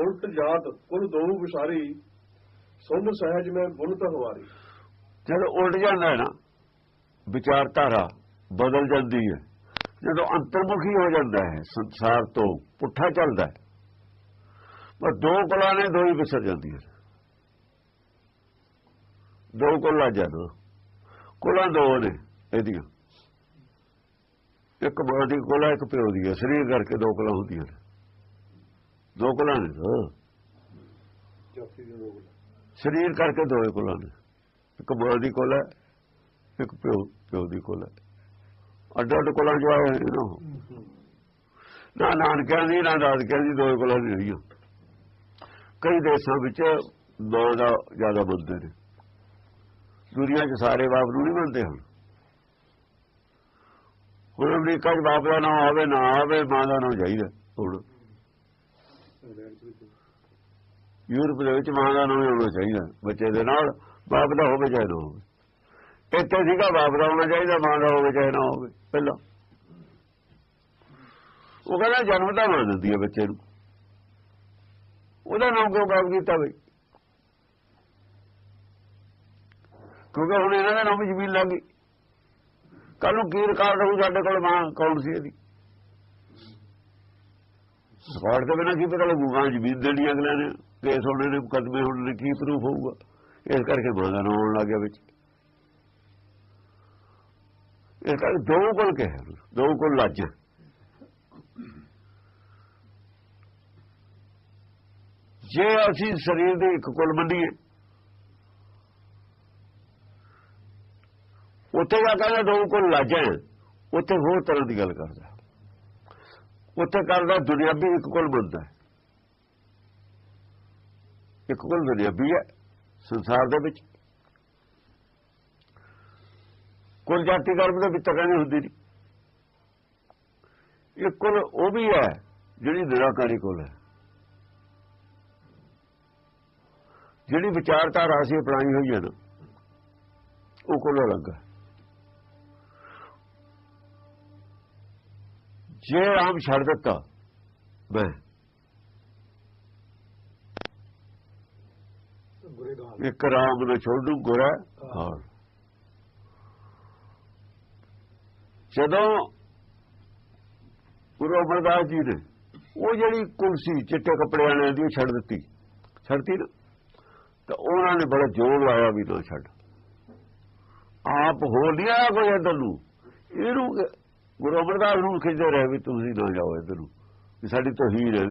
ਉਲਟ ਜਾਤ ਕੁਲ ਦੋ ਵਿਸਾਰੀ, ਸੁਭ ਸਹਿਜ ਮੈਂ ਬੁਨਤ ਹਵਾਰੀ। ਜਦੋਂ ਉਲਟ ਜਾਂਦਾ ਹੈ ਨਾ, ਵਿਚਾਰਧਾਰਾ ਬਦਲ ਜਾਂਦੀ ਹੈ। ਜਦੋਂ ਅੰਤਰਮੁਖੀ ਹੋ ਜਾਂਦਾ ਹੈ, ਸੰਸਾਰ ਤੋਂ ਪੁੱਠਾ ਚੱਲਦਾ ਹੈ। ਪਰ ਦੋ ਕੁਲਾਂ ਨੇ ਦੋ ਹੀ ਵਿਸਰ ਜਾਂਦੀਆਂ ਨੇ। ਦੋ ਕੁਲਾਂ ਜਦੋਂ ਕੁਲਾਂ ਦੋ ਨੇ ਇਹਦੀਆਂ। ਇੱਕ ਮਾਂ ਦੀ ਕੁਲਾ ਇੱਕ ਪਿਓ ਦੀ ਹੈ ਸਰੀਰ ਕਰਕੇ ਦੋ ਕੁਲਾਂ ਹੁੰਦੀਆਂ ਨੇ। ਦੋ ਕੁਲਾਂ ਨੇ ਦੀ ਸਰੀਰ ਕਰਕੇ ਦੋਏ ਕੁਲਾਂ ਨੇ ਇੱਕ ਮਾਂ ਦੀ ਕੁਲ ਹੈ ਇੱਕ ਪਿਓ ਪਿਓ ਦੀ ਕੁਲ ਹੈ। ਅੱਡ ਅੱਡ ਕੁਲਾਂ ਜੋ ਆਏ ਨੇ ਨਾ ਨਾਨਕਿਆਂ ਦੀ ਨਾ ਦਾਦਕਿਆਂ ਦੀ ਦੋਏ ਕੁਲਾਂ ਨਹੀਂ ਰਹੀਆਂ ਕਈ ਦੇਸ਼ਾਂ ਵਿੱਚ ਮਾਂ ਦਾ ਜ਼ਿਆਦਾ ਮੰਨਦੇ ਨੇ। ਦੁਨੀਆ 'ਚ ਸਾਰੇ ਬਾਪ ਨੂੰ ਨਹੀਂ ਮੰਨਦੇ ਹੁਣ। ਹੁਣ ਅਮਰੀਕਾ 'ਚ ਬਾਪ ਦਾ ਨਾਮ ਆਵੇ ਨਾ ਆਵੇ ਮਾਂ ਦਾ ਨਾਮ ਚਾਹੀਦਾ। ਹੁਣ ਯੂਰਪ ਦੇ ਵਿੱਚ ਮਾਂ ਦਾ ਨਾਮ ਹੋਣਾ ਚਾਹੀਦਾ। ਬੱਚੇ ਦੇ ਨਾਲ ਬਾਪ ਦਾ ਹੋਵੇ ਚਾਹੇ ਨਾ ਹੋਵੇ। ਇੱਥੇ ਸੀਗਾ, ਬਾਪ ਦਾ ਹੋਣਾ ਚਾਹੀਦਾ, ਮਾਂ ਦਾ ਹੋਵੇ ਚਾਹੇ ਨਾ ਹੋਵੇ, ਪਹਿਲਾਂ। ਉਹ ਕਹਿੰਦਾ ਜਨਮ ਤਾਂ ਮਾਂ ਦਿੰਦੀ ਹੈ ਬੱਚੇ ਨੂੰ। ਉਹਦਾ ਨਾਮ ਕਿਉਂ ਬਾਪ ਕੀਤਾ ਬਈ? ਕਿਉਂਕਿ ਹੁਣ ਇਹਨਾਂ ਦਾ ਨਾਮ ਜ਼ਮੀਨ ਲੱਗ ਗਈ। ਕੱਲ ਨੂੰ ਕੀ ਰਿਕਾਰਡ ਰਹੂ ਸਾਡੇ ਕੋਲ, ਮਾਂ ਕੌਣ ਸੀ ਇਹਦੀ? ਰਿਕਾਰਡ ਤੋਂ ਬਿਨਾਂ ਕੀ ਪਤਾ ਲੱਗੂ ਜ਼ਮੀਨ ਦੇਣੀ ਅਗਲੇ ਨੇ, ਕੇਸ ਹੋਣੇ ਨੇ, ਮੁਕੱਦਮੇ ਹੋਣੇ ਨੇ, ਕੀ ਪ੍ਰੂਫ ਹੋਊਗਾ? ਇਸ ਕਰਕੇ ਮਾਂ ਦਾ ਆਉਣ ਲੱਗ ਗਿਆ ਵਿੱਚ। ਇਸ ਕਰਕੇ ਦੋ ਕੋਲ ਕਹੇ ਦੋ ਕੋਲ ਲੱਜ ਜੇ ਅਸੀਂ ਸਰੀਰ ਦੇ ਇੱਕ ਕੁਲ ਮੰਨੀਏ, ਉੱਥੇ ਜਾ ਕੇ ਦੋ ਕੋਲ ਲੱਜ ਹੈ, ਉੱਥੇ ਹੋਰ ਤਰ੍ਹਾਂ ਦੀ ਗੱਲ ਕਰਦਾ। ਉੱਥੇ ਕਰਦਾ ਦੁਨਿਆਵੀ ਇੱਕ ਕੋਲ ਬੰਦਾ ਇੱਕ ਕੋਲ ਦੁਨਿਆਵੀ ਹੈ ਸੰਸਾਰ ਦੇ ਵਿੱਚ। ਕੁਲ ਜਾਤੀ ਕਰਮ ਦੇ ਵਿੱਚ ਤਾਂ ਕਹਿੰਦੇ ਹੁੰਦੀ ਨਹੀਂ। ਇੱਕ ਕੁਲ ਉਹ ਵੀ ਹੈ ਜਿਹੜੀ ਨਿਰਾਕਾਰੀ ਕੋਲ ਹੈ। ਜਿਹੜੀ ਵਿਚਾਰਧਾਰਾ ਅਸੀਂ ਅਪਣਾਈ ਹੋਈ ਹੈ ਨਾ, ਉਹ ਕੋਲ ਅਲੱਗ ਜੇ ਆਮ ਛੱਡ ਦਿੱਤਾ। ਮੈਂ। ਇੱਕ ਰਾਮ ਨੂੰ ਛੋਡੂ ਗੁਰਾ ਹਾਂ। ਜਦੋਂ ਗੁਰੂ ਅਮਰਦਾਸ ਜੀ ਨੇ ਉਹ ਜਿਹੜੀ ਕੁਰਸੀ ਚਿੱਟੇ ਕੱਪੜੇ ਵਾਲਿਆਂ ਦੀ ਉਹ ਛੱਡ ਦਿੱਤੀ। ਛੱਡਤੀ ਨਾ। ਤਾਂ ਉਹਨਾਂ ਨੇ ਬੜਾ ਜ਼ੋਰ ਲਾਇਆ ਵੀ ਨਾ ਛੱਡ। ਆਪ ਹੋ ਲਿਆ ਕੋਈ ਇੱਧਰ ਨੂੰ। ਇਹਨੂੰ ਗੁਰੂ ਅਮਰਦਾਸ ਨੂੰ ਖਿੱਚਦੇ ਰਹੇ ਵੀ ਤੁਸੀਂ ਨਾ ਜਾਓ ਇੱਧਰ ਨੂੰ, ਵੀ ਸਾਡੀ ਤਹੀਰ ਹੈ।